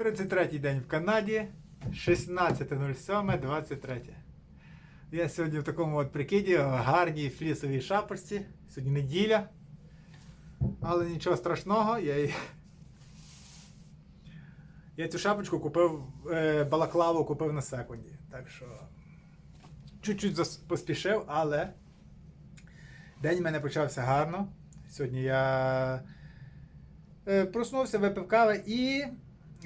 33-й день в Канаді, 16.07.23. Я сьогодні в такому от прикиді, гарній флісовій шапочці. Сьогодні неділя. Але нічого страшного, я, я цю шапочку купив, е, балаклаву купив на секунді. Так що чуть-чуть поспішив, але день в мене почався гарно. Сьогодні я е, проснувся, випив кави і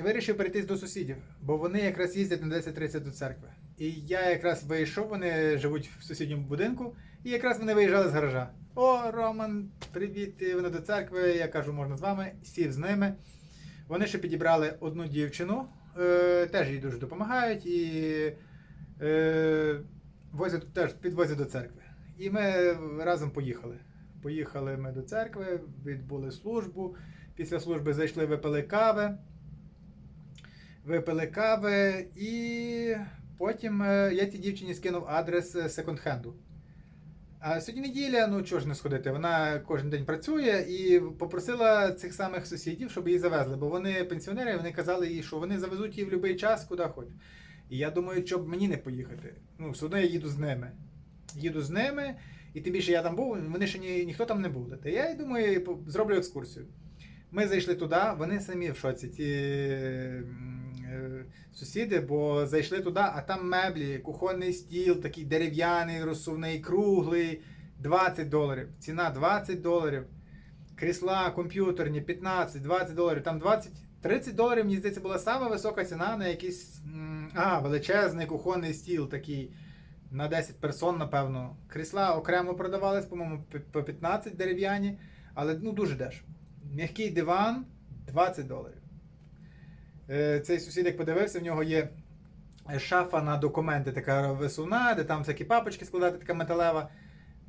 вирішив перейти до сусідів, бо вони якраз їздять на 10.30 до церкви. І я якраз вийшов, вони живуть в сусідньому будинку, і якраз вони виїжджали з гаража. О, Роман, привіт, вони до церкви. Я кажу, можна з вами, сів з ними. Вони ще підібрали одну дівчину, е, теж їй дуже допомагають і е, возять, теж підвозять до церкви. І ми разом поїхали. Поїхали ми до церкви, відбули службу. Після служби зайшли, випили кави. Випили кави, і потім е, я цій дівчині скинув адрес е, секонд-хенду. А сьогодні неділя, ну чого ж не сходити, вона кожен день працює і попросила цих самих сусідів, щоб її завезли, бо вони пенсіонери, вони казали їй, що вони завезуть її в будь-який час, куди хочуть. І я думаю, щоб мені не поїхати. Ну, все одно я їду з ними. Їду з ними, і тим більше я там був, вони ще ні, ніхто там не був. Та я думаю, зроблю екскурсію. Ми зайшли туди, вони самі в шоці, ті сусіди, бо зайшли туди, а там меблі, кухонний стіл, такий дерев'яний, розсувний, круглий, 20 доларів. Ціна 20 доларів. Крісла комп'ютерні 15-20 доларів. Там 20, 30 доларів, мені здається, була сама висока ціна на якийсь а, величезний кухонний стіл такий. На 10 персон, напевно. Крісла окремо продавались, по-моєму, по 15 дерев'яні, але ну дуже дешево. М'який диван 20 доларів. Е, Цей сусід, як подивився, в нього є шафа на документи, така висуна, де там всякі папочки складати, така металева.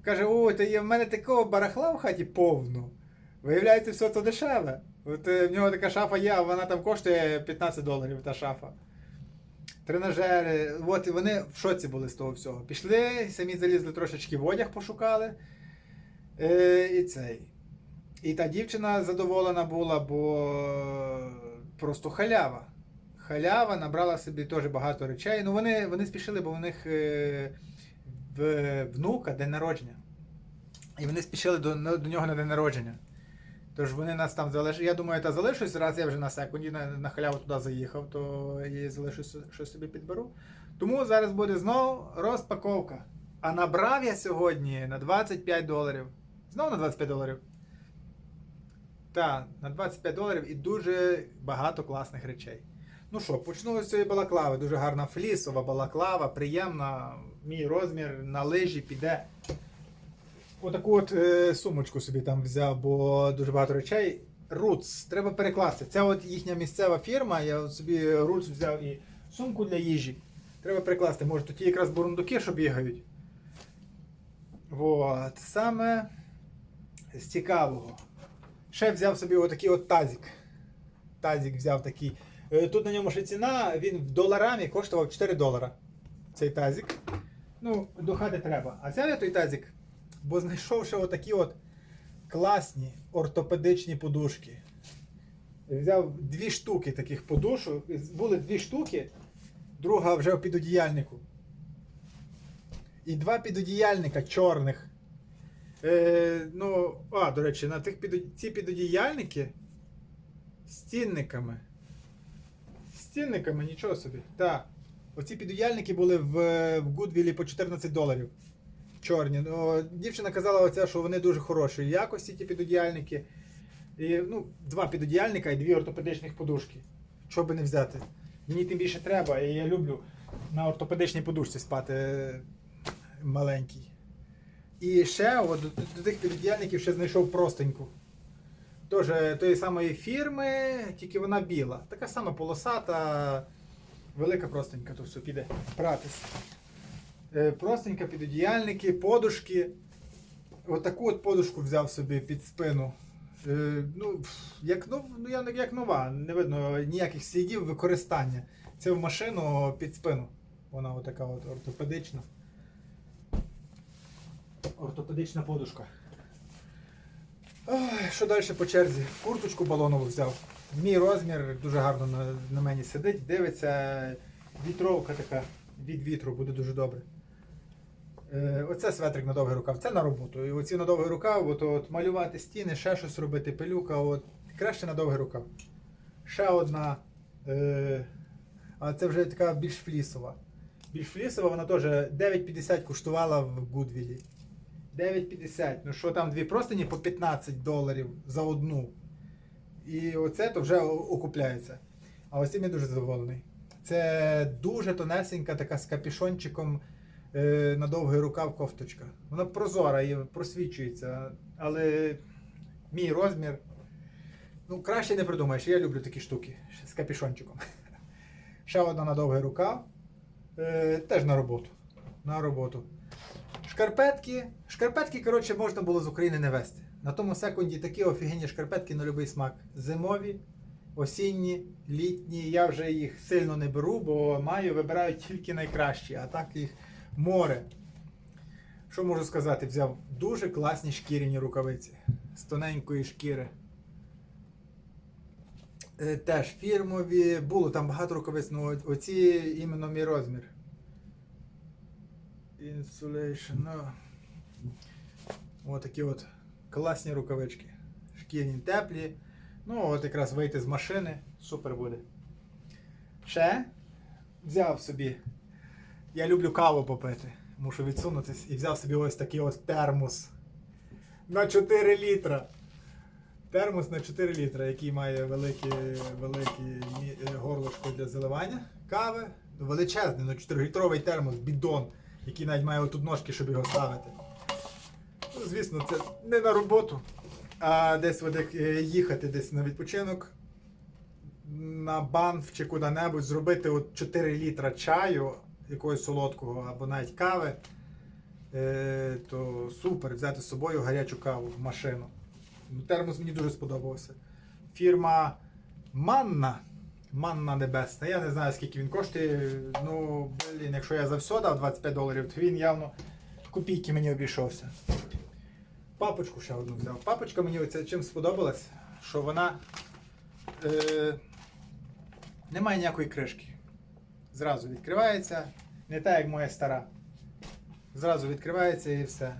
Каже: ой, то є в мене такого барахла в хаті повно. Виявляється, все це дешеве. От е, в нього така шафа є, а вона там коштує 15 доларів, та шафа. Тренажери, от вони в шоці були з того всього. Пішли, самі залізли трошечки в одяг, пошукали. Е, і цей. І та дівчина задоволена була, бо просто халява. Халява набрала собі теж багато речей. Ну вони, вони спішили, бо у них е, в, внука день народження. І вони спішили до, до нього на день народження. Тож вони нас там залишили. Я думаю, та залишусь, раз я вже на секунді на, на халяву туди заїхав, то я залишусь щось собі підберу. Тому зараз буде знову розпаковка. А набрав я сьогодні на 25 доларів. Знову на 25 доларів. Так, на 25 доларів і дуже багато класних речей. Ну що, почну з цієї балаклави. Дуже гарна флісова балаклава, приємна, мій розмір на лижі піде. Отаку от е, сумочку собі там взяв, бо дуже багато речей. Roots, треба перекласти. Це от їхня місцева фірма. Я от собі Roots взяв і сумку для їжі. Треба перекласти. Може, тут якраз бурундуки, що бігають. Вот. Саме з цікавого. Ще взяв собі отакий от тазик. Тазик взяв такий. Е, Тут на ньому ще ціна, він в доларами коштував 4 долара. Цей тазик. Ну, до хати треба. А взяв я той тазик, бо знайшов ще отакі от класні ортопедичні подушки. Взяв дві штуки таких подушок. Були дві штуки, друга вже в підодіяльнику. І два підодіяльника чорних. Е, ну, а, до речі, на тих підо... ці підодіяльники з цінниками. З цінниками, нічого собі. Так. Оці підодіяльники були в, в Гудвілі по 14 доларів. Чорні. Ну, дівчина казала, оця, що вони дуже хорошої якості, ті підодіяльники. І, ну, два підодіяльника і дві ортопедичних подушки. Що би не взяти. Мені тим більше треба, і я люблю на ортопедичній подушці спати е, маленькій. І ще от, до, до тих підодіяльників ще знайшов простеньку. Теж тої самої фірми, тільки вона біла. Така сама полосата, велика простенька, то все піде пратись. Е, Простенька, підодіяльники, подушки. Отаку от подушку взяв собі під спину. Е, Ну, як, ну, я- як нова, не видно ніяких слідів використання. Це в машину під спину. Вона отака от ортопедична. Ортопедична подушка. Ой, що далі по черзі? Курточку балонову взяв. Мій розмір дуже гарно на, на мені сидить, дивиться. Вітровка така від вітру буде дуже добре. Е, оце светрик на довгий рукав, це на роботу. І оці на довгий рукав, от, от малювати стіни, ще щось робити, пилюка, от, краще на довгий рукав. Ще одна. Е, а це вже така більш флісова. Більш флісова, вона теж 9,50 коштувала в Гудвілі. 9,50. Ну що там дві простині по 15 доларів за одну. І оце то вже окупляється. А ось цим я дуже задоволений. Це дуже тонесенька, така з капішончиком е, на довгий рукав кофточка. Вона прозора і просвічується, але мій розмір. Ну, краще не придумаєш. Я люблю такі штуки з капішончиком. Ще одна на довгий рукав. Е, теж на роботу. На роботу. Шкарпетки. Шкарпетки, коротше, можна було з України не вести. На тому секунді такі офігенні шкарпетки на будь-який смак. Зимові, осінні, літні. Я вже їх сильно не беру, бо маю, вибираю тільки найкращі, а так їх море. Що можу сказати? Взяв дуже класні шкіряні рукавиці з тоненької шкіри. Е, Теж фірмові, було там багато рукавиць, ну оці іменно мій розмір. Insulation, ну. Ось такі класні рукавички. Шкірні теплі. Ну, от якраз вийти з машини, супер буде. Ще взяв собі. Я люблю каву попити. Мушу відсунутись. І взяв собі ось такий от термос на 4 літра. Термос на 4 літра, який має велике, велике горлышко для заливання кави. Величезний, ну 4-літровий термос, бідон, який навіть має отут ножки, щоб його ставити. Ну, звісно, це не на роботу, а десь е, їхати десь на відпочинок, на банф чи куди-небудь, зробити от 4 літра чаю, якогось солодкого або навіть кави, е, то супер, взяти з собою гарячу каву в машину. Ну, Термос мені дуже сподобався. Фірма Манна. Манна Небесна. Я не знаю, скільки він коштує. Ну, блін, якщо я за все дав 25 доларів, то він явно копійки мені обійшовся. Папочку ще одну взяв. Папочка мені оця чим сподобалась, що вона е, не має ніякої кришки. Зразу відкривається. Не так, як моя стара. Зразу відкривається і все.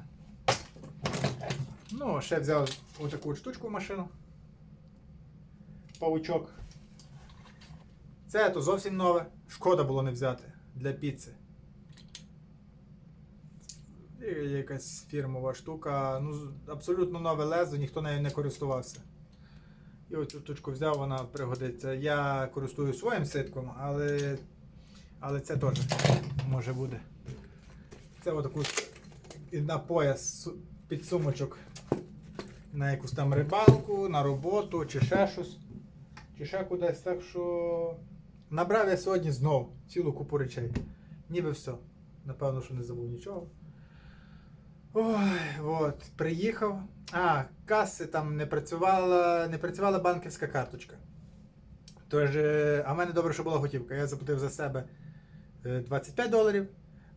Ну, ще взяв отаку от штучку в машину. Павучок. Це то зовсім нове. Шкода було не взяти для піци. Якась фірмова штука. Ну, абсолютно нове лезо, ніхто нею не користувався. І оцю штучку взяв, вона пригодиться. Я користуюсь своїм ситком, але, але це теж може буде. Це отаку на пояс су- підсумочок на якусь там рибалку, на роботу чи ще щось. Чи ще кудись. Так що набрав я сьогодні знову цілу купу речей. Ніби все. Напевно, що не забув нічого. Ой, от, приїхав. А, каси там не працювала, не працювала банківська карточка. Тож, е, а в мене добре, що була готівка. Я заплатив за себе е, 25 доларів.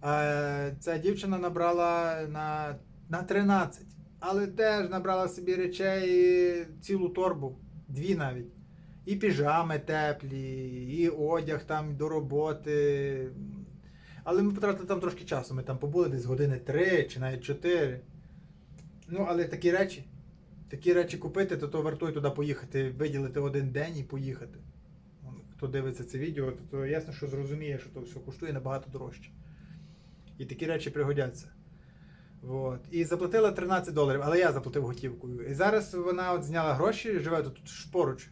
А ця дівчина набрала на, на 13. Але теж набрала собі речей цілу торбу, дві навіть. І піжами теплі, і одяг там до роботи. Але ми потратили там трошки часу. Ми там побули десь години 3 чи навіть 4. Ну, але такі речі, такі речі купити, то то вартує туди поїхати, виділити один день і поїхати. Хто дивиться це відео, то, то ясно, що зрозуміє, що то все коштує набагато дорожче. І такі речі пригодяться. От. І заплатила 13 доларів, але я заплатив готівкою. І зараз вона от зняла гроші, живе тут поруч.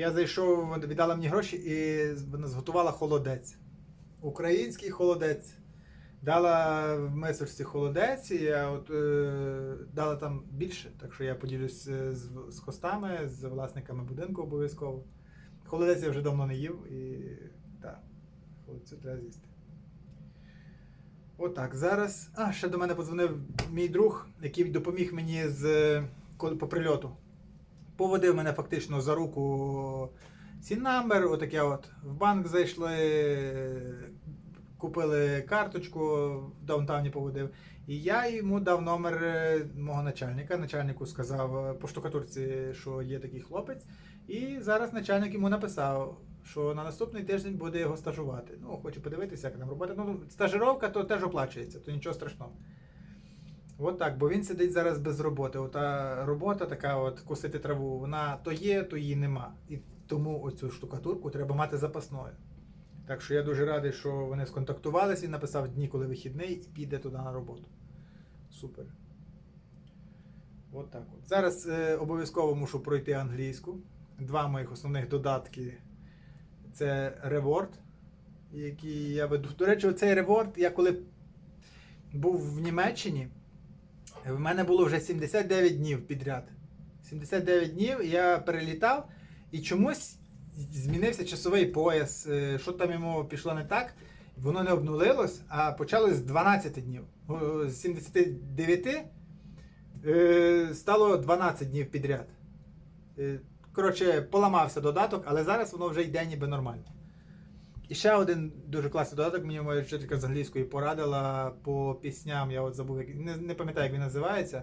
Я зайшов, віддала мені гроші і вона зготувала холодець. Український холодець. Дала в мисочці холодець, і я от, е, дала там більше, так що я поділюсь е, з, з хостами, з власниками будинку обов'язково. Холодець я вже давно не їв і так, холодцю треба з'їсти. Отак, зараз. А, ще до мене подзвонив мій друг, який допоміг мені з е, по прильоту. Поводив мене фактично за руку Сін-намбер, отаке от. В банк зайшли, купили карточку, в даунтауні поводив. І я йому дав номер е, мого начальника. Начальнику сказав е, по штукатурці, що є такий хлопець. І зараз начальник йому написав, що на наступний тиждень буде його стажувати. Ну, хочу подивитися, як там робота. Ну, стажировка то теж оплачується, то нічого страшного. От так, бо він сидить зараз без роботи. Ота робота така, от косити траву, вона то є, то її нема. І тому оцю штукатурку треба мати запасною. Так що я дуже радий, що вони сконтактувалися і написав дні, коли вихідний, і піде туди на роботу. Супер. От так от. Зараз е, обов'язково мушу пройти англійську. Два моїх основних додатки це Reward, який я веду. До речі, цей Reward, я коли був в Німеччині, в мене було вже 79 днів підряд. 79 днів я перелітав і чомусь змінився часовий пояс. е, Що там йому пішло не так, воно не обнулилось, а почалось з 12 днів. З 79 е, стало 12 днів підряд. Е, Коротше, поламався додаток, але зараз воно вже йде ніби нормально. І ще один дуже класний додаток, мені моя вчителька з англійської порадила по пісням, я от забув, не, не пам'ятаю, як він називається.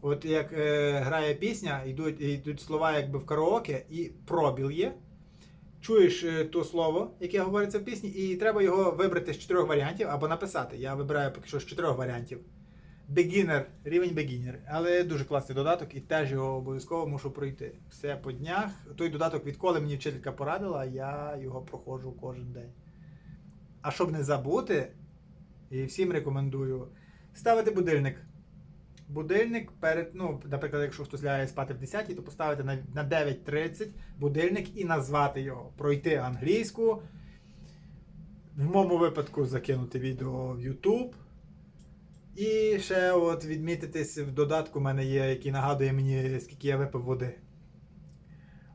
От як е, грає пісня, йдуть, йдуть слова якби в караоке, і пробіл є. Чуєш е, то слово, яке говориться в пісні, і треба його вибрати з чотирьох варіантів або написати. Я вибираю поки що з чотирьох варіантів. Beginner, рівень beginner. Але дуже класний додаток і теж його обов'язково мушу пройти. Все по днях. Той додаток, відколи мені вчителька порадила, я його проходжу кожен день. А щоб не забути, і всім рекомендую ставити будильник. Будильник перед, ну, наприклад, якщо хтось лягає спати в 10, то поставити на 9.30 будильник і назвати його. Пройти англійську. В моєму випадку закинути відео в YouTube. І ще от відмітитись в додатку в мене є, який нагадує мені, скільки я випив води.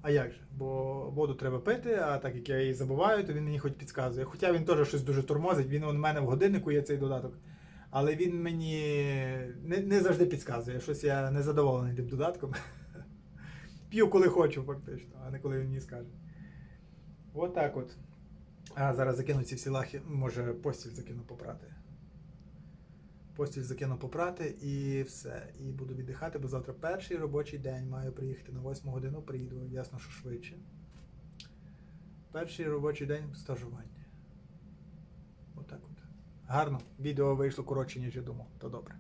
А як же? Бо воду треба пити, а так як я її забуваю, то він мені хоч підказує. Хоча він теж щось дуже тормозить, він у мене в годиннику є цей додаток. Але він мені не, не завжди підказує. Щось я не задоволений тим додатком. П'ю, коли хочу, фактично, а не коли він мені скаже. От так от. А зараз закину ці всі лахи, може постіль закину попрати. Постіль закину попрати і все. І буду віддихати, бо завтра перший робочий день маю приїхати на 8 годину, приїду, ясно, що швидше. Перший робочий день стажування. Отак от. Гарно. Відео вийшло коротше, ніж я думав. То добре.